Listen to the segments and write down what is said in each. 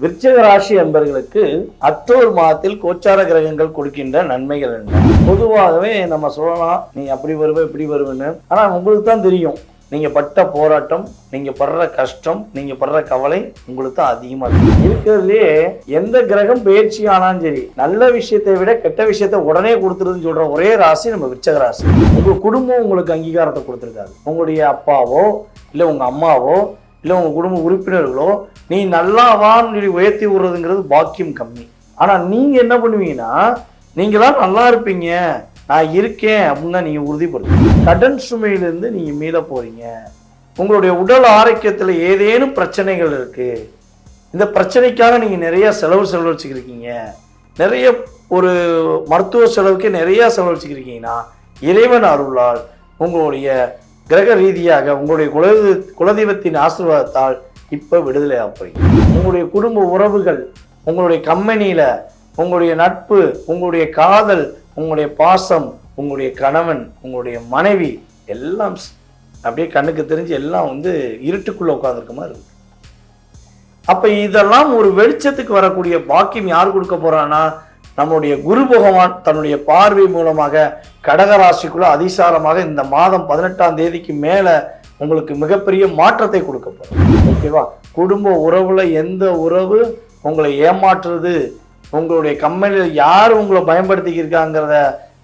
விருச்சிக ராசி என்பர்களுக்கு அக்டோபர் மாதத்தில் கோச்சார கிரகங்கள் கொடுக்கின்ற நன்மைகள் என்ன? பொதுவாகவே நம்ம சொல்லலாம் நீ அப்படி வருவ இப்படி வருவேன்னு. ஆனால் உங்களுக்கு தான் தெரியும். நீங்கள் பட்ட போராட்டம் நீங்கள் படுற கஷ்டம் நீங்கள் படுற கவலை உங்களுக்கு தான் அதிகமாக இருக்கும் இருக்கிறதுலே எந்த கிரகம் பயிற்சி ஆனாலும் சரி நல்ல விஷயத்தை விட கெட்ட விஷயத்தை உடனே கொடுத்துருதுன்னு சொல்கிற ஒரே ராசி நம்ம விச்சக ராசி. உங்கள் குடும்பம் உங்களுக்கு அங்கீகாரத்தை கொடுத்துருக்காது. உங்களுடைய அப்பாவோ இல்லை உங்கள் அம்மாவோ இல்லை உங்கள் குடும்ப உறுப்பினர்களோ நீ நல்லா வான்னு சொல்லி உயர்த்தி விடுறதுங்கிறது பாக்கியம் கம்மி. ஆனால் நீங்கள் என்ன பண்ணுவீங்கன்னா நீங்களாம் நல்லா இருப்பீங்க. நான் இருக்கேன் அப்படின்னு தான் நீங்கள் உறுதிப்படுத்துங்க கடன் சுமையிலேருந்து நீங்கள் மீள போகிறீங்க உங்களுடைய உடல் ஆரோக்கியத்தில் ஏதேனும் பிரச்சனைகள் இருக்குது இந்த பிரச்சனைக்காக நீங்கள் நிறைய செலவு செலவழிச்சுக்கிருக்கீங்க. நிறைய ஒரு மருத்துவ செலவுக்கு நிறையா செலவழிச்சுக்கிருக்கீங்கன்னா இறைவன் அருளால் உங்களுடைய கிரக ரீதியாக உங்களுடைய குலதெய்வ குலதெய்வத்தின் ஆசீர்வாதத்தால் இப்போ விடுதலை ஆகிறீங்க உங்களுடைய குடும்ப உறவுகள் உங்களுடைய கம்பெனியில் உங்களுடைய நட்பு உங்களுடைய காதல் உங்களுடைய பாசம் உங்களுடைய கணவன் உங்களுடைய மனைவி எல்லாம் அப்படியே கண்ணுக்கு தெரிஞ்சு எல்லாம் வந்து இருட்டுக்குள்ளே உட்காந்துருக்க மாதிரி இருக்கு. அப்போ இதெல்லாம் ஒரு வெளிச்சத்துக்கு வரக்கூடிய பாக்கியம் யார் கொடுக்க போறான்னா நம்முடைய குரு பகவான் தன்னுடைய பார்வை மூலமாக கடகராசிக்குள்ள அதிசாரமாக இந்த மாதம் பதினெட்டாம் தேதிக்கு மேலே உங்களுக்கு மிகப்பெரிய மாற்றத்தை கொடுக்க ஓகேவா? குடும்ப உறவுல எந்த உறவு உங்களை ஏமாற்றுறது உங்களுடைய கம்பெனியில் யார் உங்களை பயன்படுத்திக்கிருக்காங்கிறத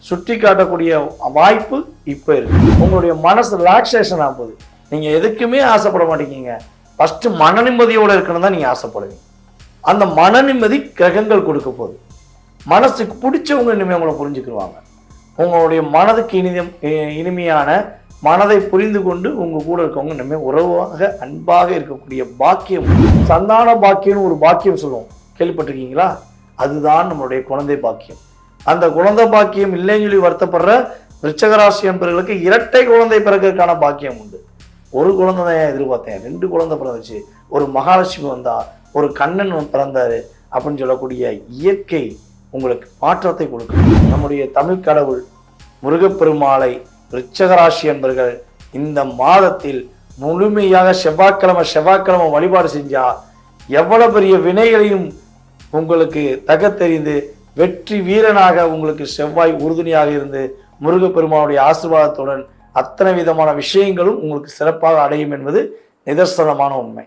சுட்டி காட்டக்கூடிய வாய்ப்பு இப்போ இருக்குது உங்களுடைய மனசு ரிலாக்ஸேஷன் ஆகுது நீங்கள் எதுக்குமே ஆசைப்பட மாட்டேங்கிங்க ஃபஸ்ட்டு மன நிம்மதியோடு இருக்கணும் தான் நீங்கள் ஆசைப்படுவீங்க. அந்த மன நிம்மதி கிரகங்கள் கொடுக்க போகுது. மனசுக்கு பிடிச்சவங்க இனிமேல் உங்களை புரிஞ்சுக்கிடுவாங்க உங்களுடைய மனதுக்கு இனிதம் இனிமையான மனதை புரிந்து கொண்டு உங்கள் கூட இருக்கவங்க இனிமே உறவாக அன்பாக இருக்கக்கூடிய பாக்கியம் சந்தான பாக்கியம்னு ஒரு பாக்கியம் சொல்லுவோம். கேள்விப்பட்டிருக்கீங்களா? அதுதான் நம்மளுடைய குழந்தை பாக்கியம். அந்த குழந்தை பாக்கியம் இல்லைன்னு சொல்லி வருத்தப்படுற விருச்சகராசி என்பவர்களுக்கு இரட்டை குழந்தை பிறகுக்கான பாக்கியம் உண்டு. ஒரு குழந்தை தான் ஏன் எதிர்பார்த்தேன்? ரெண்டு குழந்தை பிறந்துச்சு. ஒரு மகாலட்சுமி வந்தா ஒரு கண்ணன் பிறந்தாரு அப்படின்னு சொல்லக்கூடிய இயற்கை உங்களுக்கு மாற்றத்தை கொடுக்கும். நம்முடைய தமிழ் கடவுள் முருகப்பெருமாளை ரிச்சகராசி என்பர்கள் இந்த மாதத்தில் முழுமையாக செவ்வாய்க்கிழமை செவ்வாய்க்கிழமை வழிபாடு செஞ்சா எவ்வளவு பெரிய வினைகளையும் உங்களுக்கு தகத்தெறிந்து வெற்றி வீரனாக உங்களுக்கு செவ்வாய் உறுதுணையாக இருந்து முருகப்பெருமானுடைய ஆசீர்வாதத்துடன் அத்தனை விதமான விஷயங்களும் உங்களுக்கு சிறப்பாக அடையும் என்பது நிதர்சனமான உண்மை.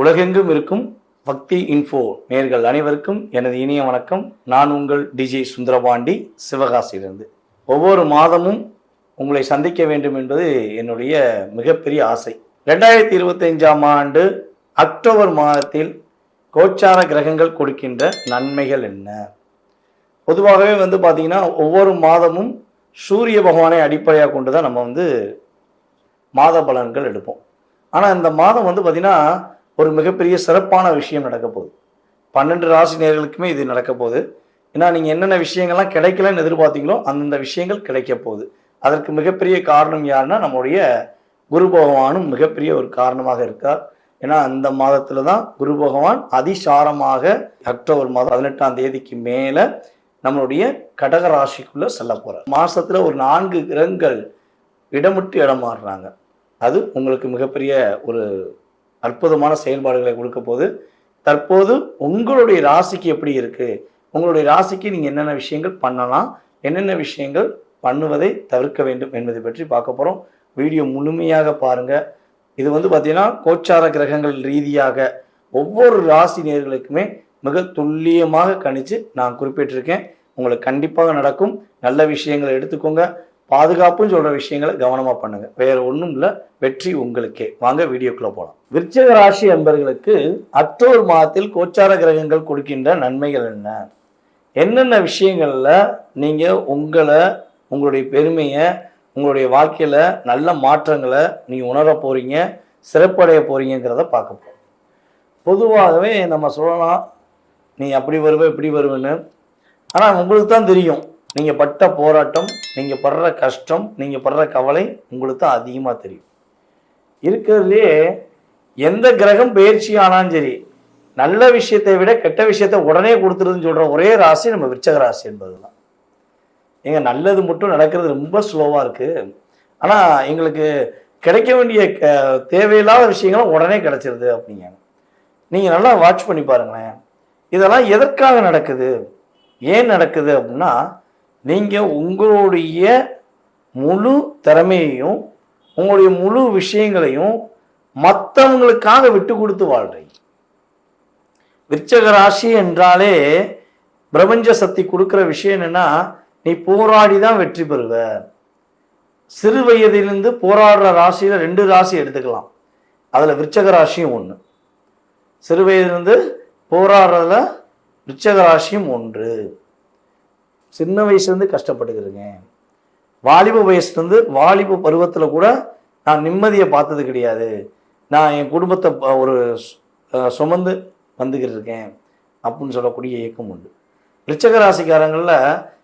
உலகெங்கும் இருக்கும் பக்தி இன்ஃபோ நேர்கள் அனைவருக்கும் எனது இனிய வணக்கம். நான் உங்கள் டிஜே சுந்தரபாண்டி சிவகாசியிலிருந்து. ஒவ்வொரு மாதமும் உங்களை சந்திக்க வேண்டும் என்பது என்னுடைய மிகப்பெரிய ஆசை. ரெண்டாயிரத்தி இருபத்தைஞ்சாம் ஆண்டு அக்டோபர் மாதத்தில் கோச்சார கிரகங்கள் கொடுக்கின்ற நன்மைகள் என்ன? பொதுவாகவே வந்து பார்த்திங்கன்னா ஒவ்வொரு மாதமும் சூரிய பகவானை அடிப்படையாக கொண்டு தான் நம்ம வந்து மாத பலன்கள் எடுப்போம். ஆனால் இந்த மாதம் வந்து பார்த்திங்கன்னா ஒரு மிகப்பெரிய சிறப்பான விஷயம் நடக்க போகுது. பன்னெண்டு ராசி நேர்களுக்குமே இது நடக்க போகுது. ஏன்னா நீங்கள் என்னென்ன விஷயங்கள்லாம் கிடைக்கலன்னு எதிர்பார்த்தீங்களோ அந்தந்த விஷயங்கள் கிடைக்க போகுது. அதற்கு மிகப்பெரிய காரணம் யாருன்னா நம்முடைய குரு பகவானும் மிகப்பெரிய ஒரு காரணமாக இருக்கார். ஏன்னா அந்த மாதத்தில் தான் குரு பகவான் அதிசாரமாக அக்டோபர் மாதம் பதினெட்டாம் தேதிக்கு மேலே நம்மளுடைய கடக ராசிக்குள்ளே செல்ல போகிறார் மாதத்தில் ஒரு நான்கு கிரகங்கள் இடமிட்டு இடம் மாறுறாங்க. அது உங்களுக்கு மிகப்பெரிய ஒரு அற்புதமான செயல்பாடுகளை கொடுக்க போது தற்போது உங்களுடைய ராசிக்கு எப்படி இருக்கு? உங்களுடைய ராசிக்கு நீங்கள் என்னென்ன விஷயங்கள் பண்ணலாம்? என்னென்ன விஷயங்கள் பண்ணுவதை தவிர்க்க வேண்டும் என்பதை பற்றி பார்க்க போகிறோம் வீடியோ முழுமையாக பாருங்கள் இது வந்து பார்த்திங்கன்னா கோச்சார கிரகங்கள் ரீதியாக ஒவ்வொரு ராசி நேர்களுக்குமே மிக துல்லியமாக கணித்து நான் குறிப்பிட்டிருக்கேன். உங்களுக்கு கண்டிப்பாக நடக்கும். நல்ல விஷயங்களை எடுத்துக்கோங்க. பாதுகாப்புன்னு சொல்ற விஷயங்களை கவனமா பண்ணுங்க. வேற ஒன்றும் இல்லை வெற்றி உங்களுக்கே. வாங்க வீடியோக்குள்ள போகலாம் விருச்சக ராசி என்பர்களுக்கு அக்டோபர் மாதத்தில் கோச்சார கிரகங்கள் கொடுக்கின்ற நன்மைகள் என்ன? என்னென்ன விஷயங்கள்ல நீங்க உங்களை உங்களுடைய பெருமையை உங்களுடைய வாழ்க்கையில நல்ல மாற்றங்களை நீ உணர போறீங்க சிறப்படைய போறீங்கிறத பார்க்க போறோம். பொதுவாகவே நம்ம சொல்லலாம் நீ அப்படி வருவ இப்படி வருவேன்னு. ஆனால் உங்களுக்கு தான் தெரியும். நீங்கள் பட்ட போராட்டம் நீங்கள் படுற கஷ்டம் நீங்கள் படுற கவலை உங்களுக்கு தான் அதிகமாக தெரியும். இருக்கிறதுலே எந்த கிரகம் பயிற்சி ஆனாலும் சரி நல்ல விஷயத்தை விட கெட்ட விஷயத்தை உடனே கொடுத்துருதுன்னு சொல்கிற ஒரே ராசி நம்ம விருச்சக ராசி என்பது தான் எங்கள் நல்லது மட்டும் நடக்கிறது ரொம்ப ஸ்லோவாக இருக்குது ஆனால் எங்களுக்கு கிடைக்க வேண்டிய க- தேவையில்லாத விஷயங்களும் உடனே கிடைச்சிருது அப்படிங்க. நீங்கள் நல்லா வாட்ச் பண்ணி பாருங்களேன். இதெல்லாம் எதற்காக நடக்குது? ஏன் நடக்குது அப்படின்னா நீங்கள் உங்களுடைய முழு திறமையையும் உங்களுடைய முழு விஷயங்களையும் மற்றவங்களுக்காக விட்டு கொடுத்து வாழ்றீங்க. விருச்சக ராசி என்றாலே பிரபஞ்ச சக்தி கொடுக்குற விஷயம் என்னன்னா நீ போராடி தான் வெற்றி பெறுவ. சிறு வயதிலிருந்து போராடுற ராசியில் ரெண்டு ராசி எடுத்துக்கலாம். அதில் விருச்சக ராசியும் ஒன்று சிறு வயதிலிருந்து போராடுறதுல விருச்சக ராசியும் ஒன்று. சின்ன வயசுலேருந்து கஷ்டப்பட்டுக்கிறேங்க வாலிப வயசுலேருந்து வாலிப பருவத்தில் கூட நான் நிம்மதியை பார்த்தது கிடையாது. நான் என் குடும்பத்தை ஒரு சுமந்து வந்துக்கிட்டு இருக்கேன் அப்படின்னு சொல்லக்கூடிய இயக்கம் உண்டு. ரிச்சக ராசிக்காரங்களில்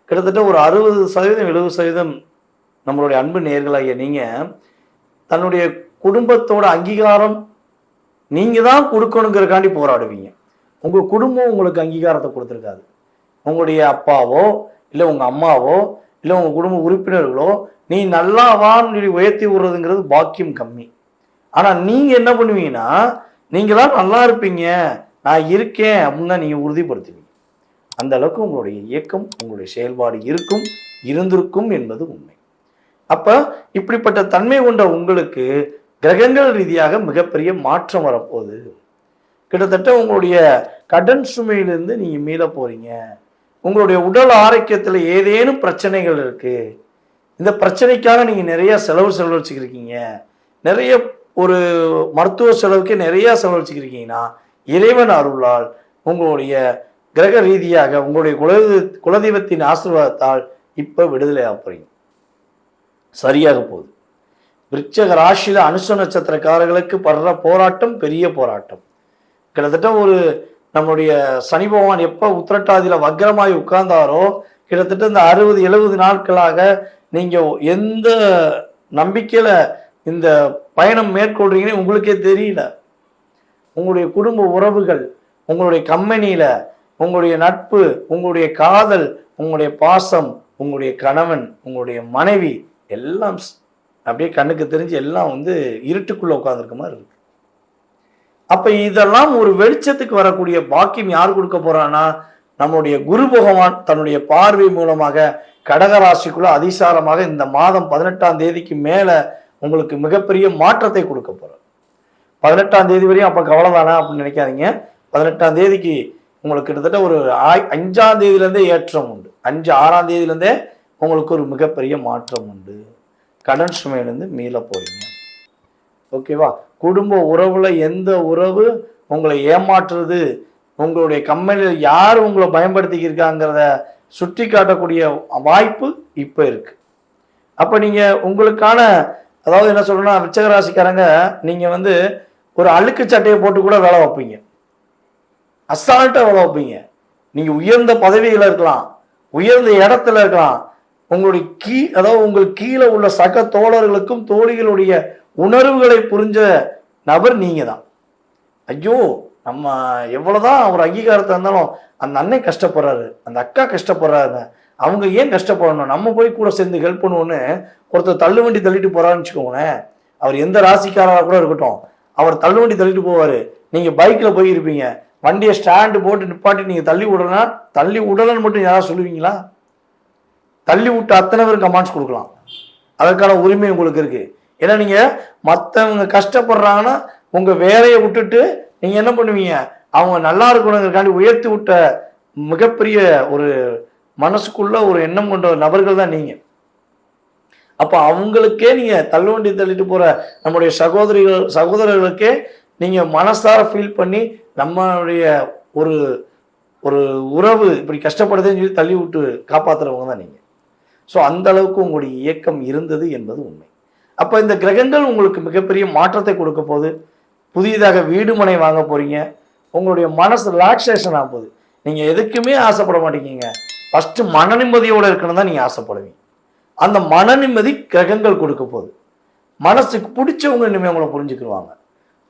கிட்டத்தட்ட ஒரு அறுபது சதவீதம் எழுபது சதவீதம் நம்மளுடைய அன்பு நேர்களாகிய நீங்கள் தன்னுடைய குடும்பத்தோட அங்கீகாரம் நீங்கள் தான் கொடுக்கணுங்கிறக்காண்டி போராடுவீங்க. உங்கள் குடும்பம் உங்களுக்கு அங்கீகாரத்தை கொடுத்துருக்காது. உங்களுடைய அப்பாவோ இல்லை உங்கள் அம்மாவோ இல்லை உங்கள் குடும்ப உறுப்பினர்களோ நீ நல்லா வான்னு சொல்லி உயர்த்தி விடுறதுங்கிறது பாக்கியம் கம்மி. ஆனால் நீங்கள் என்ன பண்ணுவீங்கன்னா நீங்கள் தான் நல்லா இருப்பீங்க நான் இருக்கேன் அப்படின்னு தான் நீங்கள் உறுதிப்படுத்துவீங்க. அந்த அளவுக்கு உங்களுடைய இயக்கம் உங்களுடைய செயல்பாடு இருக்கும் இருந்திருக்கும் என்பது உண்மை. அப்போ இப்படிப்பட்ட தன்மை கொண்ட உங்களுக்கு கிரகங்கள் ரீதியாக மிகப்பெரிய மாற்றம் வரப்போகுது. கிட்டத்தட்ட உங்களுடைய கடன் சுமையிலிருந்து நீங்கள் மீள போகிறீங்க உங்களுடைய உடல் ஆரோக்கியத்தில் ஏதேனும் பிரச்சனைகள் இருக்குது இந்த பிரச்சனைக்காக நீங்கள் நிறைய செலவு செலவழிச்சுக்கிருக்கீங்க. நிறைய ஒரு மருத்துவ செலவுக்கு நிறையா செலவழிச்சுக்கிருக்கீங்கன்னா இறைவன் அருளால் உங்களுடைய கிரக ரீதியாக உங்களுடைய குலது குலதெய்வத்தின் ஆசீர்வாதத்தால் இப்போ விடுதலை ஆப்புறீங்க சரியாக போகுது. விருச்சக ராசியில் அனுச நட்சத்திரக்காரர்களுக்கு படுற போராட்டம் பெரிய போராட்டம். கிட்டத்தட்ட ஒரு நம்மளுடைய சனி பகவான் எப்போ உத்திரட்டாதியில் வக்ரமாய் உட்கார்ந்தாரோ கிட்டத்தட்ட இந்த அறுபது எழுபது நாட்களாக நீங்கள் எந்த நம்பிக்கையில் இந்த பயணம் மேற்கொள்றீங்கன்னு உங்களுக்கே தெரியல. உங்களுடைய குடும்ப உறவுகள் உங்களுடைய கம்பெனியில் உங்களுடைய நட்பு உங்களுடைய காதல் உங்களுடைய பாசம் உங்களுடைய கணவன் உங்களுடைய மனைவி எல்லாம் அப்படியே கண்ணுக்கு தெரிஞ்சு எல்லாம் வந்து இருட்டுக்குள்ளே உட்காந்துருக்க மாதிரி இருக்கு. அப்ப இதெல்லாம் ஒரு வெளிச்சத்துக்கு வரக்கூடிய பாக்கியம் யார் கொடுக்க போறான்னா நம்முடைய குரு பகவான் தன்னுடைய பார்வை மூலமாக கடகராசிக்குள்ள அதிசாரமாக இந்த மாதம் பதினெட்டாம் தேதிக்கு மேல உங்களுக்கு மிகப்பெரிய மாற்றத்தை கொடுக்க போறார். பதினெட்டாம் தேதி வரையும் அப்ப கவலை தானே அப்படின்னு நினைக்காதீங்க. பதினெட்டாம் தேதிக்கு உங்களுக்கு கிட்டத்தட்ட ஒரு ஆய்- அஞ்சாம் தேதியிலேருந்தே ஏற்றம் உண்டு. அஞ்சு ஆறாம் தேதியிலேருந்தே உங்களுக்கு ஒரு மிகப்பெரிய மாற்றம் உண்டு. கடன் சுமையிலேருந்து மீள போறீங்க. ஓகேவா? குடும்ப உறவுல எந்த உறவு உங்களை ஏமாற்றுறது உங்களுடைய கம்பெனியில் யார் உங்களை பயன்படுத்திக்கிருக்காங்கிறத சுட்டி காட்டக்கூடிய வாய்ப்பு இப்போ இருக்கு. அப்போ நீங்கள் உங்களுக்கான அதாவது என்ன சொல்லணும்னா விச்சகராசிக்காரங்க நீங்கள் வந்து ஒரு அழுக்கு சட்டையை போட்டு கூட வேலை வைப்பீங்க. அசால்ட்டாக வேலை வைப்பீங்க. நீங்கள் உயர்ந்த பதவியில இருக்கலாம். உயர்ந்த இடத்துல இருக்கலாம். உங்களுடைய கீ அதாவது உங்களுக்கு கீழே உள்ள சக தோழர்களுக்கும் தோழிகளுடைய உணர்வுகளை புரிஞ்ச நபர் நீங்க தான் ஐயோ நம்ம எவ்வளவுதான் ஒரு அங்கீகாரத்தை இருந்தாலும் அந்த அண்ணன் கஷ்டப்படுறாரு அந்த அக்கா கஷ்டப்படுறாரு அவங்க ஏன் கஷ்டப்படணும்? நம்ம போய் கூட சேர்ந்து ஹெல்ப் பண்ணுவோன்னு ஒருத்தர் தள்ளுவண்டி தள்ளிட்டு போகிறான்னு வச்சுக்கோங்களேன். அவர் எந்த ராசிக்காரராக கூட இருக்கட்டும் அவர் தள்ளுவண்டி தள்ளிட்டு தள்ளிட்டு நீங்கள் பைக்கில் போய் போயிருப்பீங்க. வண்டியை ஸ்டாண்டு போட்டு நிப்பாட்டி நீங்கள் தள்ளி விடலன்னா தள்ளி விடலன்னு மட்டும் யாராவது சொல்லுவீங்களா? தள்ளி விட்டு அத்தனை பேரும் கமெண்ட்ஸ் கொடுக்கலாம். அதற்கான உரிமை உங்களுக்கு இருக்குது ஏன்னா நீங்க மற்றவங்க கஷ்டப்படுறாங்கன்னா உங்க வேலையை விட்டுட்டு நீங்க என்ன பண்ணுவீங்க? அவங்க நல்லா இருக்கணுங்கிறக்காண்டி உயர்த்தி விட்ட மிகப்பெரிய ஒரு மனசுக்குள்ள ஒரு எண்ணம் கொண்ட நபர்கள் தான் நீங்க. அப்போ அவங்களுக்கே நீங்க தள்ளுவண்டி தள்ளிட்டு போற நம்முடைய சகோதரிகள் சகோதரர்களுக்கே நீங்க மனசார ஃபீல் பண்ணி நம்மளுடைய ஒரு ஒரு உறவு இப்படி கஷ்டப்படுதுன்னு சொல்லி தள்ளி விட்டு காப்பாத்துறவங்க தான் நீங்க. ஸோ அந்த அளவுக்கு உங்களுடைய இயக்கம் இருந்தது என்பது உண்மை. அப்போ இந்த கிரகங்கள் உங்களுக்கு மிகப்பெரிய மாற்றத்தை கொடுக்க போகுது. புதியதாக வீடு மனை வாங்க போறீங்க. உங்களுடைய மனசு ரிலாக்ஸேஷன் ஆக போகுது. நீங்கள் எதுக்குமே ஆசைப்பட மாட்டேங்கிங்க. ஃபஸ்ட்டு மன நிம்மதியோடு இருக்கணும் தான் நீங்கள் ஆசைப்படுவீங்க. அந்த மன நிம்மதி கிரகங்கள் கொடுக்க போகுது. மனசுக்கு பிடிச்சவங்க இனிமேல் உங்களை புரிஞ்சுக்கிடுவாங்க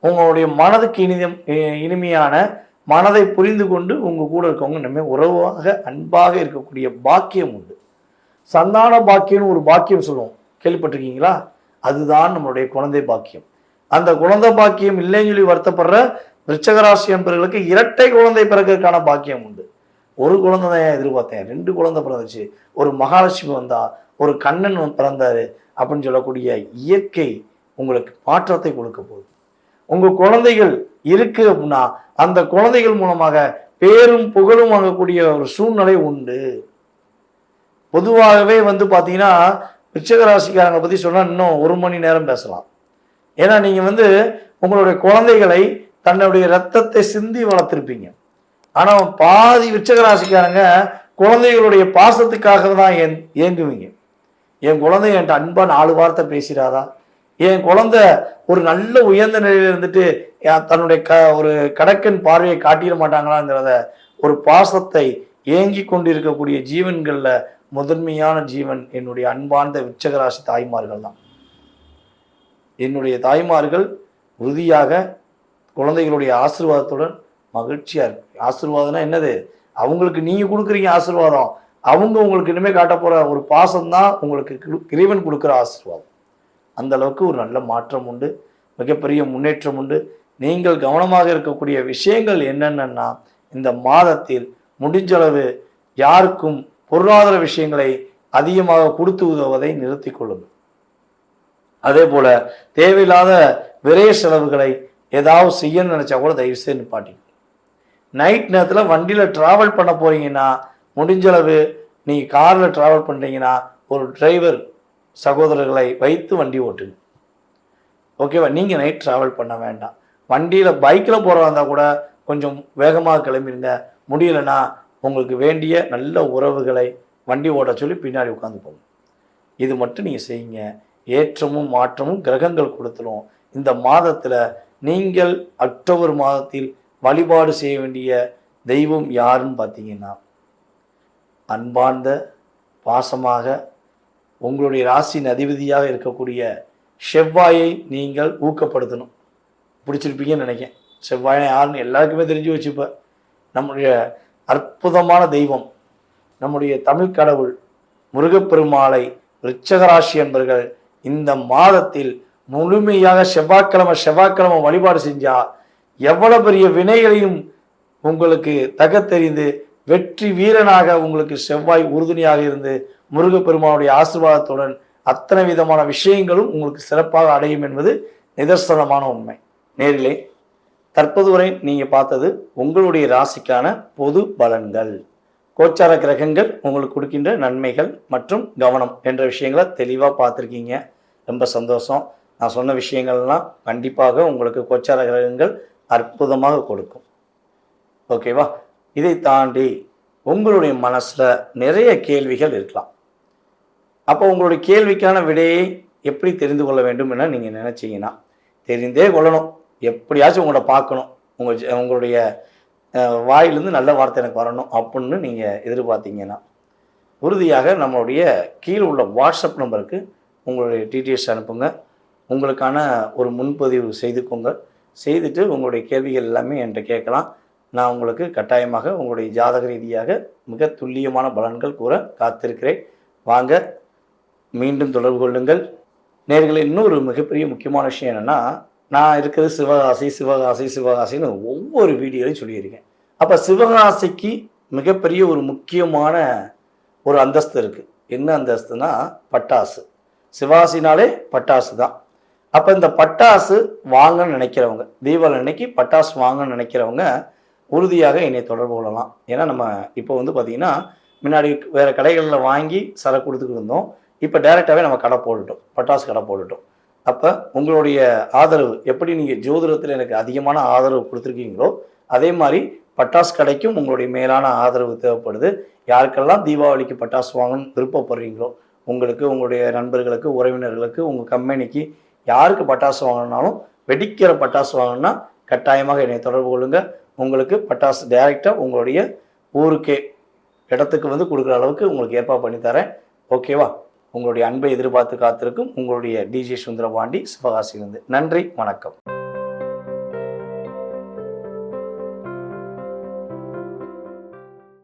உங்களுடைய மனதுக்கு இனிதம் இனிமையான மனதை புரிந்து கொண்டு உங்கள் கூட இருக்கவங்க இனிமே உறவாக அன்பாக இருக்கக்கூடிய பாக்கியம் உண்டு. சந்தான பாக்கியம்னு ஒரு பாக்கியம் சொல்லுவோம். கேள்விப்பட்டிருக்கீங்களா? அதுதான் நம்மளுடைய குழந்தை பாக்கியம். அந்த குழந்தை பாக்கியம் இல்லைன்னு சொல்லி வருத்தப்படுற விருச்சகராசி என்பவர்களுக்கு இரட்டை குழந்தை பிறகுக்கான பாக்கியம் உண்டு. ஒரு குழந்தை தான் ஏன் எதிர்பார்த்தேன்? ரெண்டு குழந்தை பிறந்துச்சு. ஒரு மகாலட்சுமி வந்தா ஒரு கண்ணன் பிறந்தாரு அப்படின்னு சொல்லக்கூடிய இயற்கை உங்களுக்கு மாற்றத்தை கொடுக்க போகுது. உங்க குழந்தைகள் இருக்கு அப்படின்னா அந்த குழந்தைகள் மூலமாக பேரும் புகழும் வாங்கக்கூடிய ஒரு சூழ்நிலை உண்டு. பொதுவாகவே வந்து பார்த்தீங்கன்னா விருச்சிக ராசிக்காரங்களை பற்றி சொன்னால் இன்னும் ஒரு மணி நேரம் பேசலாம். ஏன்னா நீங்கள் வந்து உங்களுடைய குழந்தைகளை தன்னுடைய ரத்தத்தை சிந்தி வளர்த்துருப்பீங்க. ஆனால் பாதி விருச்சக ராசிக்காரங்க குழந்தைகளுடைய பாசத்துக்காக தான் ஏன் ஏங்குவீங்க. என் குழந்தை என்கிட்ட அன்பாக நாலு வார்த்தை பேசிடாதா என் குழந்தை ஒரு நல்ல உயர்ந்த நிலையில் இருந்துட்டு தன்னுடைய க ஒரு கடக்கன் பார்வையை காட்டிட மாட்டாங்களாங்கிறத ஒரு பாசத்தை ஏங்கி கொண்டிருக்கக்கூடிய ஜீவன்களில் முதன்மையான ஜீவன் என்னுடைய அன்பார்ந்த விச்சகராசி தாய்மார்கள் தான் என்னுடைய தாய்மார்கள் உறுதியாக குழந்தைகளுடைய ஆசீர்வாதத்துடன் மகிழ்ச்சியாக இருக்கு. ஆசீர்வாதம்னா என்னது? அவங்களுக்கு நீங்கள் கொடுக்குறீங்க ஆசீர்வாதம். அவங்க உங்களுக்கு இனிமேல் காட்ட போகிற ஒரு பாசம்தான் உங்களுக்கு இறைவன் கொடுக்குற ஆசீர்வாதம். அந்த அளவுக்கு ஒரு நல்ல மாற்றம் உண்டு. மிகப்பெரிய முன்னேற்றம் உண்டு. நீங்கள் கவனமாக இருக்கக்கூடிய விஷயங்கள் என்னென்னா இந்த மாதத்தில் முடிஞ்சளவு யாருக்கும் பொருளாதார விஷயங்களை அதிகமாக கொடுத்து உதவுவதை நிறுத்திக் கொள்ளுங்கள். அதே போல தேவையில்லாத விரைய செலவுகளை ஏதாவது செய்யணும்னு நினைச்சா கூட தயவு செய்து நிப்பாட்டிங்க நைட் நேரத்தில் வண்டியில் டிராவல் பண்ண போறீங்கன்னா முடிஞ்சளவு நீங்கள் காரில் டிராவல் பண்ணுறீங்கன்னா ஒரு டிரைவர் சகோதரர்களை வைத்து வண்டி ஓட்டுங்க. ஓகேவா நீங்கள் நைட் டிராவல் பண்ண வேண்டாம். வண்டியில் பைக்கில் போகிறதா இருந்தால் கூட கொஞ்சம் வேகமாக கிளம்பிடுங்க முடியலன்னா உங்களுக்கு வேண்டிய நல்ல உறவுகளை வண்டி ஓட சொல்லி பின்னாடி உட்காந்து போகும் இது மட்டும் நீங்கள் செய்யுங்க. ஏற்றமும் மாற்றமும் கிரகங்கள் கொடுத்துரும். இந்த மாதத்தில் நீங்கள் அக்டோபர் மாதத்தில் வழிபாடு செய்ய வேண்டிய தெய்வம் யாருன்னு பார்த்தீங்கன்னா அன்பார்ந்த பாசமாக உங்களுடைய ராசியின் அதிபதியாக இருக்கக்கூடிய செவ்வாயை நீங்கள் ஊக்கப்படுத்தணும். பிடிச்சிருப்பீங்கன்னு நினைக்கிறேன். செவ்வாயை யாருன்னு எல்லாருக்குமே தெரிஞ்சு வச்சுப்ப நம்முடைய அற்புதமான தெய்வம். நம்முடைய தமிழ் கடவுள் முருகப்பெருமாளை ரிச்சகராசி என்பர்கள் இந்த மாதத்தில் முழுமையாக செவ்வாய்க்கிழமை செவ்வாய்க்கிழமை வழிபாடு செஞ்சா எவ்வளவு பெரிய வினைகளையும் உங்களுக்கு தகத்தெறிந்து வெற்றி வீரனாக உங்களுக்கு செவ்வாய் உறுதுணையாக இருந்து முருகப்பெருமானுடைய ஆசீர்வாதத்துடன் அத்தனை விதமான விஷயங்களும் உங்களுக்கு சிறப்பாக அடையும் என்பது நிதர்சனமான உண்மை. நேரிலே தற்போது வரை நீங்கள் பார்த்தது உங்களுடைய ராசிக்கான பொது பலன்கள். கோச்சார கிரகங்கள் உங்களுக்கு கொடுக்கின்ற நன்மைகள் மற்றும் கவனம் என்ற விஷயங்களை தெளிவாக பார்த்துருக்கீங்க. ரொம்ப சந்தோஷம். நான் சொன்ன விஷயங்கள்லாம் கண்டிப்பாக உங்களுக்கு கோச்சார கிரகங்கள் அற்புதமாக கொடுக்கும். ஓகேவா? இதை தாண்டி உங்களுடைய மனசில் நிறைய கேள்விகள் இருக்கலாம். அப்போ உங்களுடைய கேள்விக்கான விடையை எப்படி தெரிந்து கொள்ள வேண்டும் என நீங்கள் நினச்சிங்கன்னா தெரிந்தே கொள்ளணும். எப்படியாச்சும் உங்களை பார்க்கணும். உங்கள் ஜ- உங்களுடைய வாயிலிருந்து நல்ல வார்த்தை எனக்கு வரணும் அப்படின்னு நீங்கள் எதிர்பார்த்தீங்கன்னா உறுதியாக நம்மளுடைய கீழே உள்ள வாட்ஸ்அப் நம்பருக்கு உங்களுடைய டீட்டெயில்ஸ் அனுப்புங்க. உங்களுக்கான ஒரு முன்பதிவு செய்துக்கோங்க. செய்துட்டு உங்களுடைய கேள்விகள் எல்லாமே என்கிட்ட கேட்கலாம். நான் உங்களுக்கு கட்டாயமாக உங்களுடைய ஜாதக ரீதியாக மிக துல்லியமான பலன்கள் கூற காத்திருக்கிறேன். வாங்க மீண்டும் தொடர்பு கொள்ளுங்கள். நேர்களை இன்னொரு மிகப்பெரிய முக்கியமான விஷயம் என்னன்னா நான் இருக்கிறது சிவகாசி சிவகாசி சிவகாசின்னு ஒவ்வொரு வீடியோலையும் சொல்லியிருக்கேன். அப்போ சிவகாசிக்கு மிகப்பெரிய ஒரு முக்கியமான ஒரு அந்தஸ்து இருக்குது என்ன அந்தஸ்துனா பட்டாசு. சிவாசினாலே பட்டாசு தான். அப்போ இந்த பட்டாசு வாங்கன்னு நினைக்கிறவங்க தீபாவளி அன்னைக்கு பட்டாசு வாங்கன்னு நினைக்கிறவங்க உறுதியாக என்னை தொடர்பு கொள்ளலாம். ஏன்னா நம்ம இப்போ வந்து பார்த்திங்கன்னா முன்னாடி வேறு கடைகளில் வாங்கி சரக்கு கொடுத்துக்கிட்டு இருந்தோம். இப்போ டைரெக்டாகவே நம்ம கடை போட்டுட்டோம். பட்டாசு கடை போட்டுட்டோம். அப்போ உங்களுடைய ஆதரவு எப்படி நீங்கள் ஜோதிடத்தில் எனக்கு அதிகமான ஆதரவு கொடுத்துருக்கீங்களோ அதே மாதிரி பட்டாசு கடைக்கும் உங்களுடைய மேலான ஆதரவு தேவைப்படுது. யாருக்கெல்லாம் தீபாவளிக்கு பட்டாசு வாங்கணும்னு விருப்பப்படுறீங்களோ உங்களுக்கு உங்களுடைய நண்பர்களுக்கு உறவினர்களுக்கு உங்கள் கம்பெனிக்கு யாருக்கு பட்டாசு வாங்கணும்னாலும் வெடிக்கிற பட்டாசு வாங்கணும்னா கட்டாயமாக என்னை தொடர்பு கொள்ளுங்க. உங்களுக்கு பட்டாசு டைரெக்டாக உங்களுடைய ஊருக்கே இடத்துக்கு வந்து கொடுக்குற அளவுக்கு உங்களுக்கு ஏற்பாடு பண்ணி தரேன். ஓகேவா? உங்களுடைய அன்பை எதிர்பார்த்து காத்திருக்கும் உங்களுடைய டிஜே சுந்தரபாண்டி சிவகாசியிலிருந்து. நன்றி வணக்கம்.